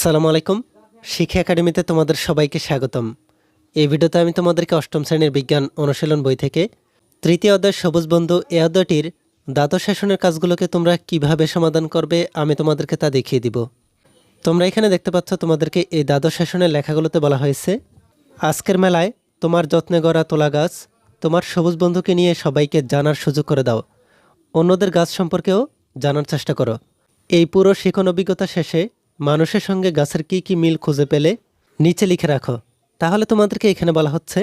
আসসালামু আলাইকুম। শিক্ষা একাডেমিতে তোমাদের সবাইকে স্বাগতম। এই ভিডিওতে আমি তোমাদেরকে অষ্টম শ্রেণির বিজ্ঞান অনুশীলন বই থেকে তৃতীয় অধ্যায় সবুজ বন্ধু এ অধ্যায়টির দ্বাদশ শাসনের কাজগুলোকে তোমরা কীভাবে সমাধান করবে আমি তোমাদেরকে তা দেখিয়ে দিব। তোমরা এখানে দেখতে পাচ্ছ তোমাদেরকে এই দ্বাদশ শাসনের লেখাগুলোতে বলা হয়েছে, আজকের মেলায় তোমার যত্নে গড়া তোলা গাছ, তোমার সবুজ বন্ধুকে নিয়ে সবাইকে জানার সুযোগ করে দাও। অন্যদের গাছ সম্পর্কেও জানার চেষ্টা করো। এই পুরো শিখন অভিজ্ঞতা শেষে মানুষের সঙ্গে গাছের কী কী মিল খুঁজে পেলে নিচে লিখে রাখো। তাহলে তোমাদেরকে এখানে বলা হচ্ছে,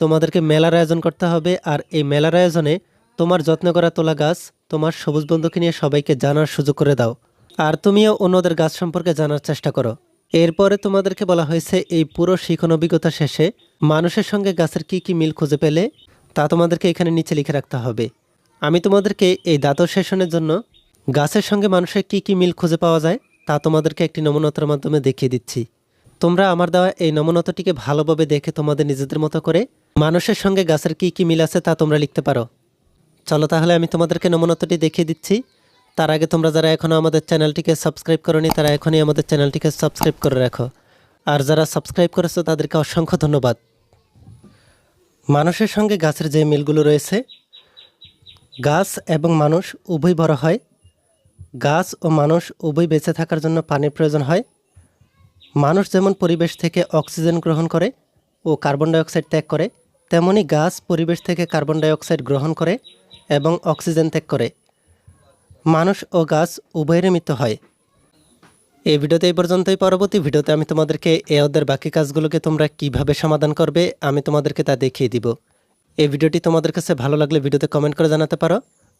তোমাদেরকে মেলার আয়োজন করতে হবে, আর এই মেলার আয়োজনে তোমার যত্ন করা তোলা গাছ, তোমার সবুজ বন্ধুকে নিয়ে সবাইকে জানার সুযোগ করে দাও। আর তুমিও অন্যদের গাছ সম্পর্কে জানার চেষ্টা করো। এরপরে তোমাদেরকে বলা হয়েছে, এই পুরো শিখন অভিজ্ঞতা শেষে মানুষের সঙ্গে গাছের কী কী মিল খুঁজে পেলে তা তোমাদেরকে এখানে নিচে লিখে রাখতে হবে। আমি তোমাদেরকে এই দাঁতর সেশনের জন্য গাছের সঙ্গে মানুষের কী কী মিল খুঁজে পাওয়া যায় তা তোমাদেরকে একটি নমনতার মাধ্যমে দেখিয়ে দিচ্ছি। তোমরা আমার দেওয়া এই নমনতাটিকে ভালোভাবে দেখে তোমাদের নিজেদের মতো করে মানুষের সঙ্গে গাছের কী কী মিল আছে তা তোমরা লিখতে পারো। চলো তাহলে আমি তোমাদেরকে নমনতাটি দেখিয়ে দিচ্ছি। তার আগে তোমরা যারা এখনও আমাদের চ্যানেলটিকে সাবস্ক্রাইব করনি, তারা এখনই আমাদের চ্যানেলটিকে সাবস্ক্রাইব করে রাখো। আর যারা সাবস্ক্রাইব করেছ, তাদেরকে অসংখ্য ধন্যবাদ। মানুষের সঙ্গে গাছের যে মিলগুলো রয়েছে, গাছ এবং মানুষ উভয় বড় হয় গাছ ও মানুষ উভয় বেঁচে থাকার জন্য পানির প্রয়োজন হয়। মানুষ যেমন পরিবেশ থেকে অক্সিজেন গ্রহণ করে ও কার্বন ডাইঅক্সাইড ত্যাগ করে, তেমনি গাছ পরিবেশ থেকে কার্বন ডাইঅক্সাইড গ্রহণ করে এবং অক্সিজেন ত্যাগ করে। মানুষ ও গাছ উভয়েরই মৃত্যু হয়। এই ভিডিওতে এই পর্যন্তই। পরবর্তী ভিডিওতে আমি তোমাদেরকে এ অধ্যায়ের বাকি কাজগুলোকে তোমরা কীভাবে সমাধান করবে আমি তোমাদেরকে তা দেখিয়ে দিব। এই ভিডিওটি তোমাদের কাছে ভালো লাগলে ভিডিওতে কমেন্ট করে জানাতে পারো।